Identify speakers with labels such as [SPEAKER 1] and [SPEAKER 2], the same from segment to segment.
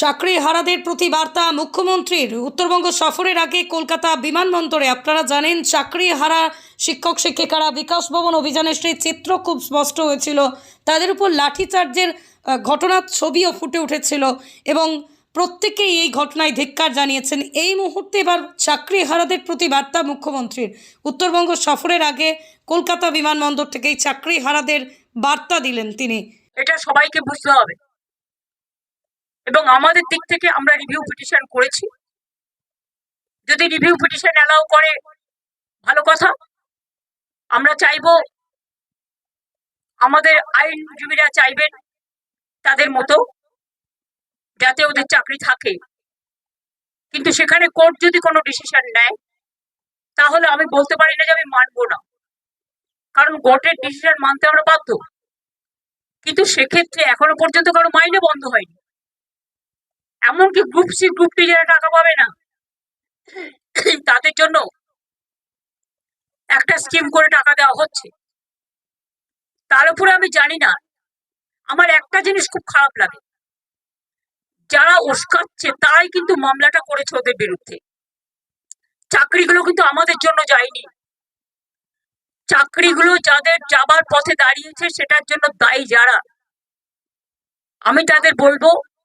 [SPEAKER 1] চাকরি হারাদের প্রতি বার্তা মুখ্যমন্ত্রীর। উত্তরবঙ্গ সফরের আগে কলকাতা বিমানবন্দরে আপনারা জানেন চাকরি হারা শিক্ষক শিক্ষিকারা বিকাশ ভবন অভিযানের সেই চিত্র খুব স্পষ্ট হয়েছিল। তাদের উপর লাঠিচার্জের ঘটনার ছবিও ফুটে উঠেছিল এবং প্রত্যেকেই এই ঘটনায় ধিক্কার জানিয়েছেন। এই মুহূর্তে এবার চাকরি হারাদের প্রতি বার্তা মুখ্যমন্ত্রীর। উত্তরবঙ্গ সফরের আগে কলকাতা বিমানবন্দর থেকেই চাকরি হারাদের বার্তা দিলেন তিনি।
[SPEAKER 2] এটা সবাইকে বুঝতে হবে। এবং আমাদের দিক থেকে আমরা রিভিউ পিটিশন করেছি। যদি রিভিউ পিটিশন অ্যালাউ করে, ভালো কথা। আমরা চাইব আমাদের আইনজীবীরা চাইবেন তাদের মতো, যাতে ওদের চাকরি থাকে। কিন্তু সেখানে কোর্ট যদি কোনো ডিসিশন নেয়, তাহলে আমি বলতে পারি না যে আমি মানবো না। কারণ কোর্টের ডিসিশন মানতে আমরা বাধ্য। কিন্তু সেক্ষেত্রে এখনও পর্যন্ত কারও মাইনে বন্ধ হয়নি। এমনকি গ্রুপ সি গ্রুপ টি যারা টাকা পাবে না, তাদের জন্য একটা স্কিম করে টাকা দেওয়া হচ্ছে। তার উপরে আমি জানি না, আমার একটা জিনিস খুব খারাপ লাগে। যারা উস্কাচ্ছে, তারাই কিন্তু মামলাটা করেছে ওদের বিরুদ্ধে। চাকরিগুলো কিন্তু আমাদের জন্য যায়নি। চাকরিগুলো যাদের যাবার পথে দাঁড়িয়েছে, সেটার জন্য দায়ী যারা। আমি তাদের বলব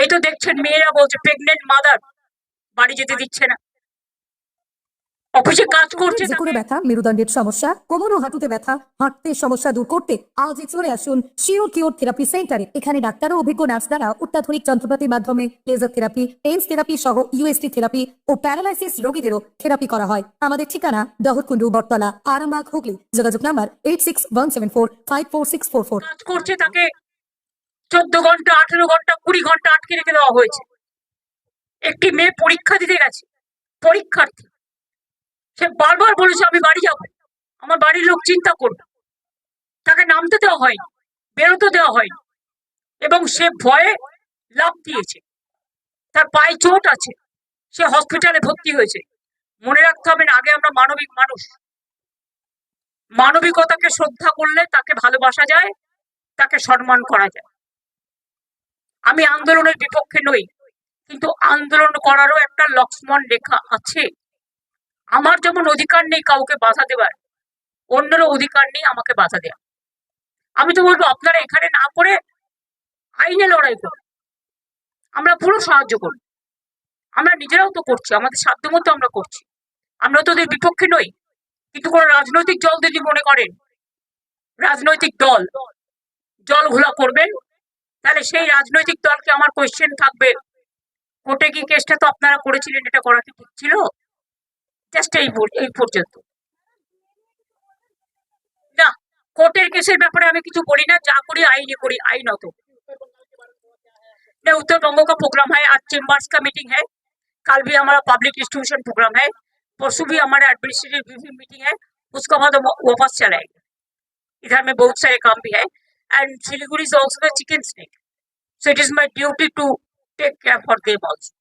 [SPEAKER 2] এই তো দেখছেন মেয়েরা বলছে প্রেগনেন্ট মাদার বাড়ি যেতে দিচ্ছে না। অফিসে কাজ করছে
[SPEAKER 3] যে ব্যথা মেরুদণ্ডের সমস্যা কোমর ও হাঁটুতে ব্যথা হাঁটতে সমস্যা দূর করতে আজই চলে আসুন শিওর কিওর থেরাপি সেন্টারে এখানে ডাক্তার ও অভিজ্ঞ নার্স দ্বারা অত্যাধুনিক যন্ত্রপাতির মাধ্যমে লেজার থেরাপি পেন্স থেরাপি সহ ইউএসটি থেরাপি ও প্যারালাইসিস রোগীদেরও থেরাপি করা হয়। আমাদের ঠিকানা দহরকুন্ডু বটতলা আরামবাগ হুগলি। যোগাযোগ number eight six one seven four five four six four four
[SPEAKER 2] কাজ করছে তাকে চোদ্দ ঘণ্টা, আঠেরো ঘণ্টা, কুড়ি ঘণ্টা আটকে রেখে দেওয়া হয়েছে। একটি মেয়ে পরীক্ষা দিতে গেছে, পরীক্ষার্থী। সে বারবার বলেছে, আমি বাড়ি যাব। আমার বাড়ির লোক চিন্তা করবে। তাকে নামতে দেওয়া হয়নি, বেরোতে দেওয়া হয়নি। এবং সে ভয়ে লাভ দিয়েছে। তার পায়ে চোট আছে। সে হসপিটালে ভর্তি হয়েছে। মনে রাখতে হবে না, আগে আমরা মানবিক মানুষ। মানবিকতাকে শ্রদ্ধা করলে তাকে ভালোবাসা যায়, তাকে সম্মান করা যায়। আমি আন্দোলনের বিপক্ষে নই, কিন্তু আন্দোলন করারও একটা লক্ষ্মণ রেখা আছে। আমার যেমন অধিকার নেই কাউকে বাধা দেবার অন্যেরও অধিকার নেই আমাকে বাধা দেওয়া। আমি তো বলব, আপনারা এখানে না করে আইনে লড়াই করুন। আমরা পুরো সাহায্য করব। আমরা নিজেরাও তো করছি, আমাদের সাধ্য মতো আমরা করছি। আমরা তো ওদের বিপক্ষে নই, কিন্তু কোনো রাজনৈতিক দল যদি মনে করেন, রাজনৈতিক দল জল ঘোলা করবেন তাহলে সেই রাজনৈতিক দলকে আমার কোয়েশ্চেন থাকবে কোর্টে কি কেসটা তো আপনারা করেছিলেন এটা করা কি ঠিক ছিল জাস্ট এই পর- এই পর্যন্ত না কোর্টের কেসের ব্যাপারে আমি কিছু বলি না যা করি আইনি করি আইনত नहीं उत्तर बंगों का प्रोग्राम है आज चेम्बर्स का मीटिंग है कल भी हमारा पब्लिक डिस्ट्रीब्यूशन प्रोग्राम है परसों भी हमारा एडमिनिस्ट्रेटिव रिव्यू मीटिंग है उसके बाद हम वापस चलाएंगे इधर में बहुत सारे काम भी है and Siliguri is also the chicken snake. So it is my duty to take care for them also.